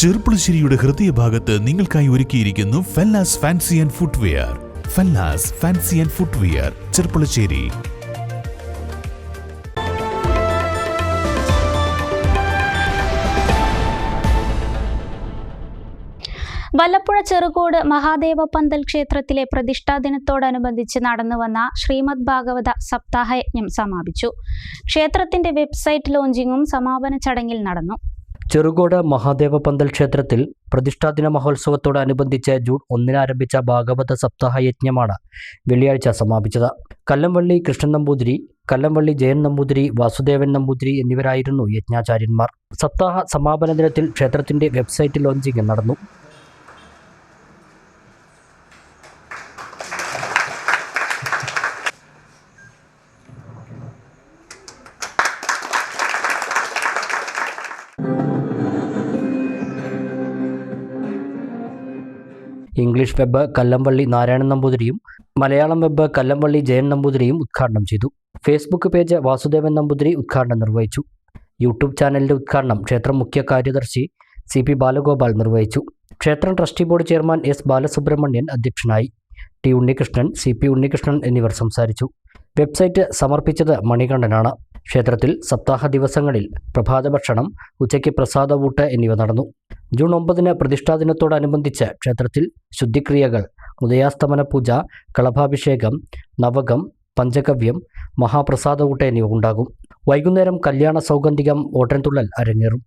ചെറുപ്പുളശ്ശേരിയുടെ ഹൃദയഭാഗത്ത് നിങ്ങൾക്കായി ഒരുക്കിയിരിക്കുന്നു Fellas fancy and footwear. Fellas fancy and footwear Cherpulassery. Vallappuzha Cherukode Mahadeva പന്തൽ ക്ഷേത്രത്തിലെ പ്രതിഷ്ഠാ ദിനത്തോടനുബന്ധിച്ച് നടന്നുവന്ന ശ്രീമദ് ഭാഗവത സപ്താഹയജ്ഞം സമാപിച്ചു. ക്ഷേത്രത്തിന്റെ വെബ്സൈറ്റ് ലോഞ്ചിങ്ങും സമാപന ചടങ്ങിൽ നടന്നു. ചെറുകോട് മഹാദേവ പന്തൽ ക്ഷേത്രത്തിൽ പ്രതിഷ്ഠാദിന മഹോത്സവത്തോടനുബന്ധിച്ച് ജൂൺ ഒന്നിന് ആരംഭിച്ച ഭാഗവത സപ്താഹ യജ്ഞമാണ് വെള്ളിയാഴ്ച സമാപിച്ചത്. കല്ലംവള്ളി കൃഷ്ണൻ നമ്പൂതിരി കല്ലംവള്ളി ജയൻ നമ്പൂതിരി വാസുദേവൻ നമ്പൂതിരി എന്നിവരായിരുന്നു യജ്ഞാചാര്യന്മാർ. സപ്താഹ സമാപന ദിനത്തിൽ ക്ഷേത്രത്തിന്റെ വെബ്സൈറ്റ് ലോഞ്ചിങ് നടന്നു. ഇംഗ്ലീഷ് വെബ് കല്ലംപള്ളി നാരായണൻ നമ്പൂതിരിയും മലയാളം വെബ് കല്ലംപള്ളി ജയൻ നമ്പൂതിരിയും ഉദ്ഘാടനം ചെയ്തു. ഫേസ്ബുക്ക് പേജ് വാസുദേവൻ നമ്പൂതിരി ഉദ്ഘാടനം നിർവഹിച്ചു. യൂട്യൂബ് ചാനലിന്റെ ഉദ്ഘാടനം ക്ഷേത്രം മുഖ്യ കാര്യദർശി സി പി ബാലഗോപാൽ നിർവഹിച്ചു. ക്ഷേത്രം trustee board chairman S Balasubramanian അധ്യക്ഷനായി. T Unnikrishnan C P Unnikrishnan എന്നിവർ സംസാരിച്ചു. വെബ്സൈറ്റ് സമർപ്പിച്ചത് മണികണ്ഠനാണ്. ക്ഷേത്രത്തിൽ സപ്താഹ ദിവസങ്ങളിൽ പ്രഭാത ഭക്ഷണം ഉച്ചയ്ക്ക് പ്രസാദവൂട്ട് എന്നിവ നടന്നു. ജൂൺ ഒമ്പതിന് പ്രതിഷ്ഠാ ദിനത്തോടനുബന്ധിച്ച് ക്ഷേത്രത്തിൽ ശുദ്ധിക്രിയകൾ ഉദയാസ്തമന പൂജ കളഭാഭിഷേകം നവകം പഞ്ചഗവ്യം മഹാപ്രസാദകൂട്ട എന്നിവ ഉണ്ടാകും. വൈകുന്നേരം കല്യാണ സൗഗന്ധികം ഓട്ടൻതുള്ളൽ അരങ്ങേറും.